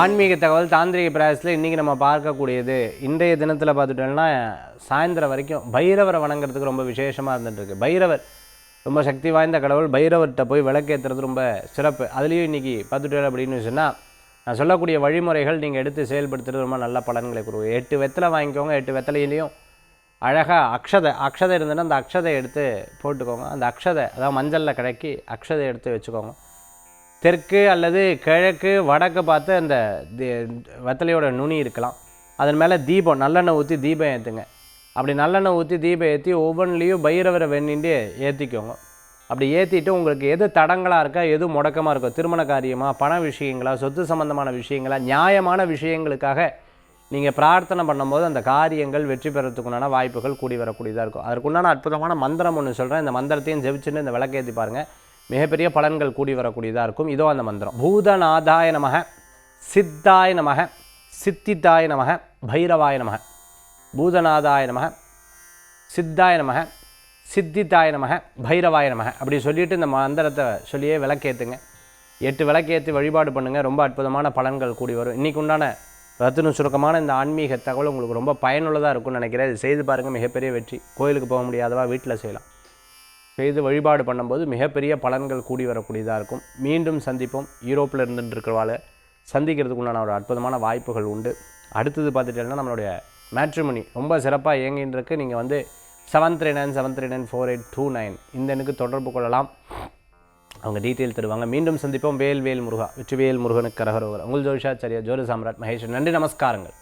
ஆன்மீக தகவல் தாந்திரிக பிராயசத்தில் இன்றைக்கி நம்ம பார்க்கக்கூடியது இன்றைய தினத்தில் பார்த்துட்டோம்னா சாயந்தரம் வரைக்கும் பைரவரை வணங்குறதுக்கு ரொம்ப விசேஷமாக இருந்துட்டுருக்கு. பைரவர் ரொம்ப சக்தி வாய்ந்த கடவுள். பைரவர்கிட்ட போய் விளக்கேற்றுறது ரொம்ப சிறப்பு. அதுலேயும் இன்றைக்கி பார்த்துட்டோம் அப்படின்னு சொன்னால் நான் சொல்லக்கூடிய வழிமுறைகள் நீங்கள் எடுத்து செயல்படுத்துறது ரொம்ப நல்ல பலன்களை கொடுக்கும். எட்டு வெத்தலை வாங்கிக்கோங்க. எட்டு வெத்தலையிலையும் அழகாக அக்ஷதை அக்ஷதை இருந்ததுன்னா அந்த அக்ஷதை எடுத்து போட்டுக்கோங்க. அந்த அக்ஷதை அதாவது மஞ்சளில் கலக்கி அக்ஷதை எடுத்து வச்சுக்கோங்க. தெற்கு அல்லது கிழக்கு வடக்கு பார்த்து அந்த தி- வெத்தலையோட நுனி இருக்கலாம். அதன் மேலே தீபம் நல்லெண்ணெய் ஊற்றி தீபம் ஏற்றுங்க அப்படி நல்லெண்ணெய் ஊற்றி தீபம் ஏற்றி ஒவ்வொன்றிலையும் பைரவரை வெண்ணிட்டு ஏற்றிக்கோங்க அப்படி ஏற்றிட்டு உங்களுக்கு எது தடங்களாக இருக்கா எது முடக்கமாக இருக்கோ திருமண காரியமாக பண விஷயங்களா சொத்து சம்பந்தமான விஷயங்களா நியாயமான விஷயங்களுக்காக நீங்கள் பிரார்த்தனை பண்ணும்போது அந்த காரியங்கள் வெற்றி பெறத்துக்குண்டான வாய்ப்புகள் கூடி வரக்கூடியதாக இருக்கும். அதற்குண்டான அற்புதமான மந்திரம் ஒன்று சொல்கிறேன் இந்த மந்திரத்தையும் ஜெபிச்சுட்டு இந்த விளக்கேற்றி பாருங்கள் மிகப்பெரிய பலன்கள் கூடி வரக்கூடியதாக இருக்கும். இதோ அந்த மந்திரம். பூதநாதாய நமக சித்தாய நமக சித்தித்தாய நமக பைரவாய நமக. பூதநாதாய நமக சித்தாய நமக சித்தித்தாய நமக பைரவாய நமக. அப்படி சொல்லிட்டு இந்த மந்திரத்தை சொல்லியே விளக்கேற்றுங்க எட்டு விளக்கேற்றி வழிபாடு பண்ணுங்கள் ரொம்ப அற்புதமான பலன்கள் கூடி வரும். இன்றைக்கு உண்டான ரத்தின சுருக்கமான இந்த ஆன்மீக தகவல் உங்களுக்கு ரொம்ப பயனுள்ளதாக இருக்கும்னு நினைக்கிறேன். இது செய்து பாருங்கள் மிகப்பெரிய வெற்றி. கோயிலுக்கு போக முடியாதவா வீட்டில் செய்யலாம். செய்து வழிபாடு பண்ணும்போது மிகப்பெரிய பலன்கள் கூடி வரக்கூடியதாக இருக்கும். மீண்டும் சந்திப்போம். யூரோப்பில் இருந்துட்டு இருக்கிறவாள் சந்திக்கிறதுக்கு உண்டான ஒரு அற்புதமான வாய்ப்புகள் உண்டு. அடுத்தது பார்த்துட்டீங்கன்னா நம்மளுடைய மேட்ரிமணி ரொம்ப சிறப்பாக இயங்கின்றிருக்கு நீங்கள் வந்து seven three nine seven three nine four eight two nine இந்த எனக்கு தொடர்பு கொள்ளலாம். அவங்க டீட்டெயில் தருவாங்க. மீண்டும் சந்திப்போம். வேல் வேல் முருகா வெற்றிவேல் முருகனுக்கு கரகரோகர். உங்கள் ஜோஷாச்சாரியா ஜோதி சாம்ராட் மகேஷ். நன்றி நமஸ்காரங்கள்.